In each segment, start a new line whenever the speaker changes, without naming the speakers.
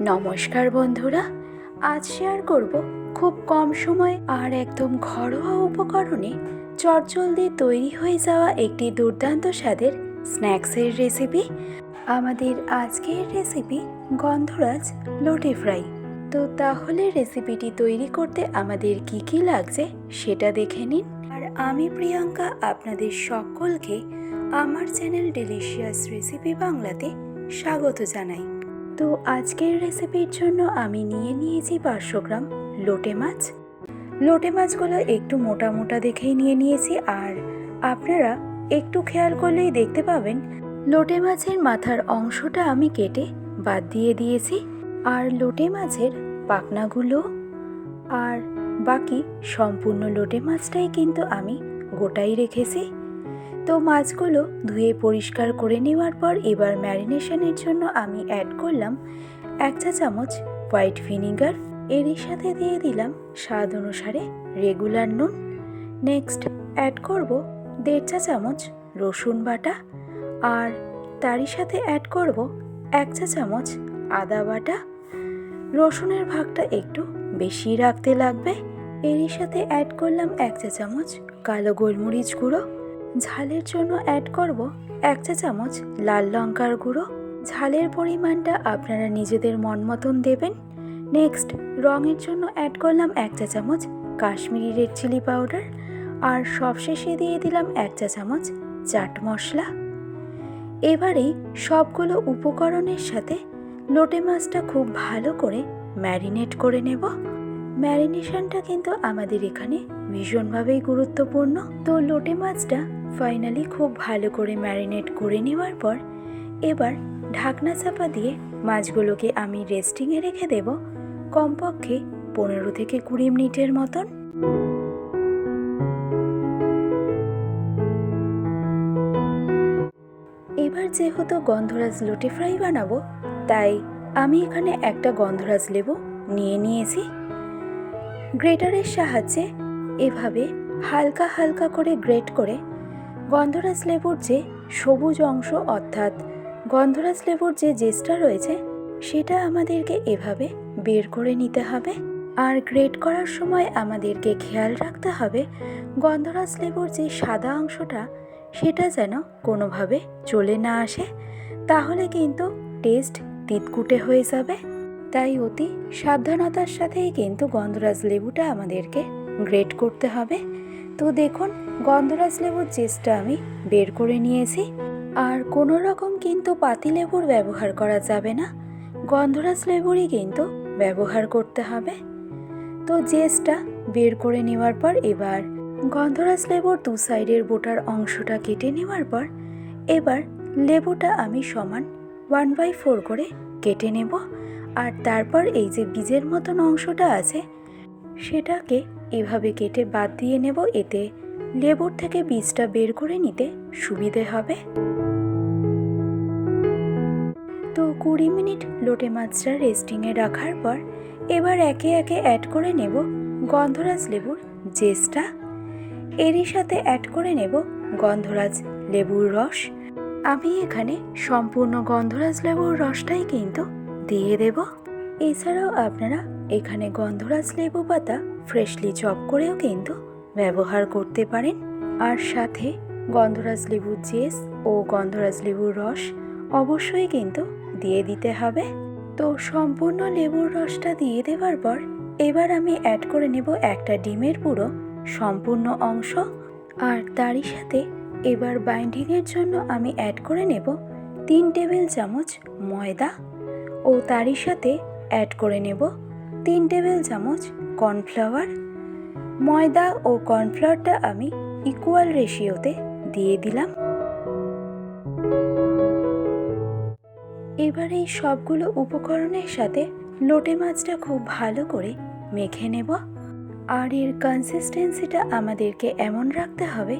নমস্কার বন্ধুরা, আজ শেয়ার করব খুব কম সময় আর একদম ঘরোয়া উপকরণে চটজলদি তৈরি হয়ে যাওয়া একটি দুর্দান্ত স্বাদের স্ন্যাক্সের রেসিপি আমাদের আজকের রেসিপি গন্ধরাজ লোটে ফ্রাই। তো তাহলে রেসিপিটি তৈরি করতে আমাদের কি কি লাগছে সেটা দেখে নিন। আর আমি প্রিয়াঙ্কা, আপনাদের সকলকে আমার চ্যানেল ডেলিশিয়াস রেসিপি বাংলাতে স্বাগত জানাই। তো আজকের রেসিপির জন্য আমি নিয়ে নিয়েছি পাঁচশো গ্রাম লোটে মাছ। লোটে মাছগুলো একটু মোটা মোটা দেখেই নিয়ে নিয়েছি আর আপনারা একটু খেয়াল করলেই দেখতে পাবেন। লোটে মাছের মাথার অংশটা আমি কেটে বাদ দিয়ে দিয়েছি আর লোটে মাছের পাখনাগুলো আর বাকি সম্পূর্ণ লোটে মাছটাই কিন্তু আমি গোটাই রেখেছি। তো মাছগুলো ধুয়ে পরিষ্কার করে নেওয়ার পর এবার ম্যারিনেশনের জন্য আমি অ্যাড করলাম এক চা চামচ হোয়াইট ভিনিগার। এরই সাথে দিয়ে দিলাম স্বাদ অনুসারে রেগুলার নুন। নেক্সট অ্যাড করব দেড় চা চামচ রসুন বাটা। আর তারই সাথে অ্যাড করব এক চা চামচ আদা বাটা। রসুনের ভাগটা একটু বেশি রাখতে লাগবে। এরই সাথে অ্যাড করলাম এক চা চামচ কালো গোলমরিচ গুঁড়ো। ঝালের জন্য অ্যাড করব এক চা চামচ লাল লঙ্কার গুঁড়ো। ঝালের পরিমাণটা আপনারা নিজেদের মন মতন দেবেন। নেক্সট রঙের জন্য অ্যাড করলাম এক চা চামচ কাশ্মীরি রেড চিলি পাউডার আর সবশেষে দিয়ে দিলাম এক চা চামচ চাট মশলা। এবারেই সবগুলো উপকরণের সাথে লোটে মাছটা খুব ভালো করে ম্যারিনেট করে নেব। ম্যারিনেশনটা কিন্তু আমাদের এখানে ভীষণভাবেই গুরুত্বপূর্ণ। তো লোটে মাছটা ফাইনালি খুব ভালো করে ম্যারিনেট করে নেওয়ার পর এবার ঢাকনা চাপা দিয়ে মাছগুলোকে আমি রেস্টিংয়ে রেখে দেব কমপক্ষে পনেরো থেকে কুড়ি মিনিটের মতন। এবার যেহেতু গন্ধরাজ লোটে ফ্রাই বানাবো, তাই আমি এখানে একটা গন্ধরাজ লেবু নিয়ে নিয়েছি। গ্রেটারের সাহায্যে এভাবে হালকা হালকা করে গ্রেট করে গন্ধরাজ লেবুর যে সবুজ অংশ অর্থাৎ গন্ধরাজ লেবুর যে জেসটা রয়েছে, সেটা আমাদেরকে এভাবে বের করে নিতে হবে। আর গ্রেট করার সময় আমাদেরকে খেয়াল রাখতে হবে, গন্ধরাজ লেবুর যে সাদা অংশটা, সেটা যেন কোনোভাবে চলে না আসে। তাহলে কিন্তু টেস্ট তিতকুটে হয়ে যাবে। তাই অতি সাবধানতার সাথেই কিন্তু গন্ধরাজ লেবুটা আমাদেরকে গ্রেট করতে হবে। তো দেখুন, গন্ধরাজ লেবুর চেষ্টা আমি বের করে নিয়েছি। আর কোনো রকম কিন্তু পাতিলেবুর ব্যবহার করা যাবে না। গন্ধরাজ লেবুরই কিন্তু ব্যবহার করতে হবে। তো জেসটা বের করে নেওয়ার পর এবার গন্ধরাজ লেবুর দু সাইডের বোটার অংশটা কেটে নেওয়ার পর এবার লেবুটা আমি সমান ওয়ান বাই ফোর করে কেটে নেব। আর তারপর এই যে বীজের মতন অংশটা আছে, সেটাকে এভাবে কেটে বাদ দিয়ে নেব এতে লেবুর থেকে বীজটা বের করে নিতে সুবিধে হবে। তো কুড়ি মিনিট লোটে মাছটা রেস্টিংয়ে রাখার পর এবার একে একে অ্যাড করে নেব গন্ধরাজ লেবুর জেসটা এরই সাথে অ্যাড করে নেব গন্ধরাজ লেবুর রস। আমি এখানে সম্পূর্ণ গন্ধরাজ লেবুর রসটাই কিন্তু দিয়ে দেব। এছাড়াও আপনারা এখানে গন্ধরাজ লেবু পাতা ফ্রেশলি চপ করেও কিন্তু ব্যবহার করতে পারেন। আর সাথে গন্ধরাজ লেবুর জেস ও গন্ধরাজ লেবুর রস অবশ্যই কিন্তু দিয়ে দিতে হবে। তো সম্পূর্ণ লেবুর রসটা দিয়ে দেওয়ার পর এবার আমি অ্যাড করে নেব একটা ডিমের পুরো সম্পূর্ণ অংশ। আর তারই সাথে এবার বাইন্ডিংয়ের জন্য আমি অ্যাড করে নেব তিন টেবিল চামচ ময়দা। ও তারই সাথে অ্যাড করে নেব তিন টেবিল চামচ কর্নফ্লাওয়ার, ময়দা ও কর্নফ্লাওয়ারটা আমি ইকুয়াল রেশিওতে দিয়ে দিলাম। এবার এই সবগুলো উপকরণের সাথে লোটে মাছটা খুব ভালো করে মেখে নেব। আর এর কনসিস্টেন্সিটা আমাদেরকে এমন রাখতে হবে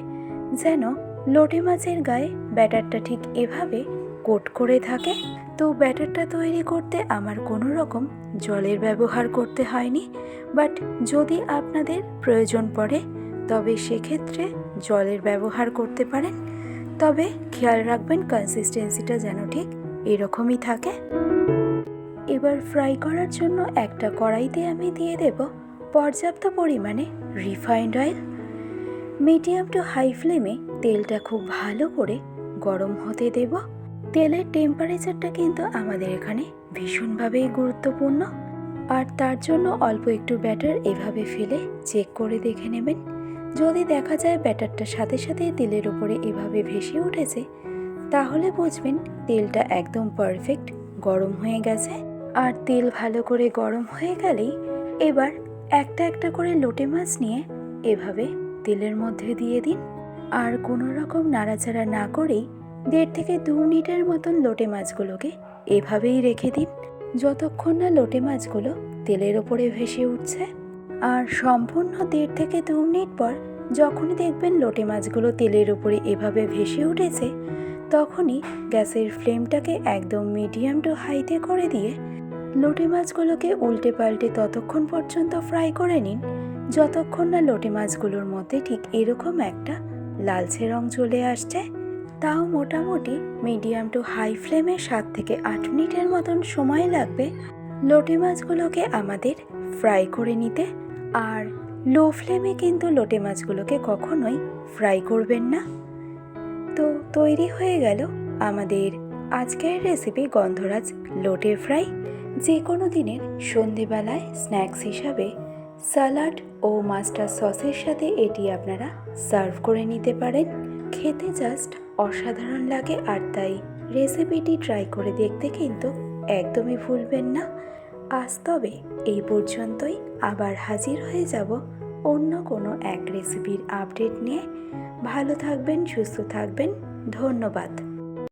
যেন লোটে মাছের গায়ে ব্যাটারটা ঠিক এভাবে কোট করে থাকে। তো ব্যাটারটা তৈরি করতে আমার কোনো রকম জলের ব্যবহার করতে হয়নি। বাট যদি আপনাদের প্রয়োজন পড়ে, তবে সেক্ষেত্রে জলের ব্যবহার করতে পারেন। তবে খেয়াল রাখবেন কনসিস্টেন্সিটা যেন ঠিক এরকমই থাকে। এবার ফ্রাই করার জন্য একটা কড়াইতে আমি দিয়ে দেব পর্যাপ্ত পরিমাণে refined oil medium to high ফ্লেমে তেলটা খুব ভালো করে গরম হতে দেব। তেলের টেম্পারেচারটা কিন্তু আমাদের এখানে ভীষণভাবেই গুরুত্বপূর্ণ। আর তার জন্য অল্প একটু ব্যাটার এভাবে ফেলে চেক করে দেখে নেবেন। যদি দেখা যায় ব্যাটারটা সাথে সাথে তেলের উপরে এভাবে ভেসে উঠেছে, তাহলে বুঝবেন তেলটা একদম পারফেক্ট গরম হয়ে গেছে। আর তেল ভালো করে গরম হয়ে গেলেই এবার একটা একটা করে লোটে মাছ নিয়ে এভাবে তেলের মধ্যে দিয়ে দিন। আর কোনো রকম নাড়াচাড়া না করেই দেড় থেকে দু মিনিটের মতন লোটে মাছগুলোকে এভাবেই রেখে দিন। যতক্ষণ না লোটে মাছগুলো তেলের ওপরে ভেসে উঠছে। আর সম্পূর্ণ দেড় থেকে দু মিনিট পর যখনই দেখবেন লোটে মাছগুলো তেলের উপরে এভাবে ভেসে উঠেছে, তখনই গ্যাসের ফ্লেমটাকে একদম মিডিয়াম টু হাইতে করে দিয়ে লোটে মাছগুলোকে উল্টে পাল্টে ততক্ষণ পর্যন্ত ফ্রাই করে নিন। যতক্ষণ না লোটে মাছগুলোর মধ্যে ঠিক এরকম একটা লালচে রং চলে আসছে তাও মোটামুটি মিডিয়াম টু হাই ফ্লেমে সাত থেকে আট মিনিটের মতন সময় লাগবে লোটে মাছগুলোকে আমাদের ফ্রাই করে নিতে। আর লো ফ্লেমে কিন্তু লোটে মাছগুলোকে কখনোই ফ্রাই করবেন না। তো তৈরি হয়ে গেল আমাদের আজকের রেসিপি গন্ধরাজ লোটে ফ্রাই। যে কোনো দিনের সন্ধেবেলায় স্ন্যাক্স হিসাবে স্যালাড ও মাস্টার সসের সাথে এটি আপনারা সার্ভ করে নিতে পারেন। খেতে জাস্ট অসাধারণ লাগে আর তাই রেসিপিটি ট্রাই করে দেখতে কিন্তু একদমই ভুলবেন না। আজ তবে এই পর্যন্তই। আবার হাজির হয়ে যাব অন্য কোনো এক রেসিপির আপডেট নিয়ে। ভালো থাকবেন, সুস্থ থাকবেন। ধন্যবাদ।